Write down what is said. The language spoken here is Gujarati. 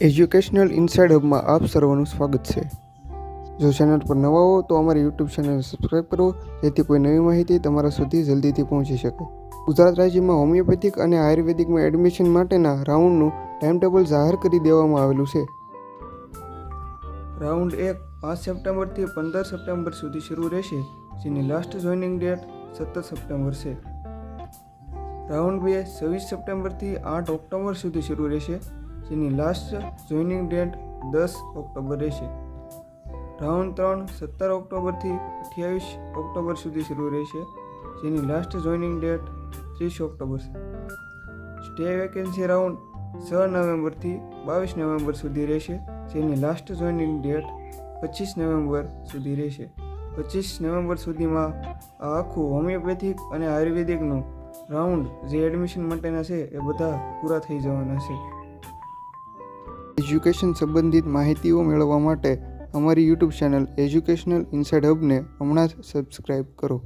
એજ્યુકેશનલ ઇનસાઇડ હબમાં આપ સર્વનું સ્વાગત છે. જો ચેનલ પર નવા હો તો અમારી યુટ્યુબ ચેનલ સબસ્ક્રાઈબ કરો, જેથી કોઈ નવી માહિતી તમારા સુધી જલ્દીથી પહોંચી શકે. ગુજરાત રાજ્યમાં હોમિયોપેથિક અને આયુર્વેદિકમાં એડમિશન માટેના રાઉન્ડનું ટાઈમ ટેબલ જાહેર કરી દેવામાં આવેલું છે. રાઉન્ડ એક પાંચ સપ્ટેમ્બરથી પંદર સપ્ટેમ્બર સુધી શરૂ રહેશે, જેની લાસ્ટ જોઈનિંગ ડેટ સત્તર સપ્ટેમ્બર છે. રાઉન્ડ બે છવ્વીસ સપ્ટેમ્બરથી આઠ ઓક્ટોબર સુધી શરૂ રહેશે જેની લાસ્ટ જોઈનિંગ ડેટ દસ ઓક્ટોબર રહેશે. રાઉન્ડ ત્રણ સત્તર ઓક્ટોબરથી અઠ્યાવીસ ઓક્ટોબર સુધી શરૂ રહેશે, જેની લાસ્ટ જોઈનિંગ ડેટ ત્રીસ ઓક્ટોબર છે. સ્ટે વેકેન્સી રાઉન્ડ છ નવેમ્બરથી બાવીસ નવેમ્બર સુધી રહેશે, જેની લાસ્ટ જોઈનિંગ ડેટ પચીસ નવેમ્બર સુધી રહેશે. પચીસ નવેમ્બર સુધીમાં આ આખું હોમિયોપેથિક અને આયુર્વેદિકનું રાઉન્ડ જે એડમિશન માટેના છે એ બધા પૂરા થઈ જવાના છે. એજ્યુકેશન સંબંધિત માહિતીઓ મેળવવા માટે અમારી યુટ્યુબ ચેનલ એજ્યુકેશનલ ઇન્સાઇડ હબને હમણાં જ સબસ્ક્રાઈબ કરો.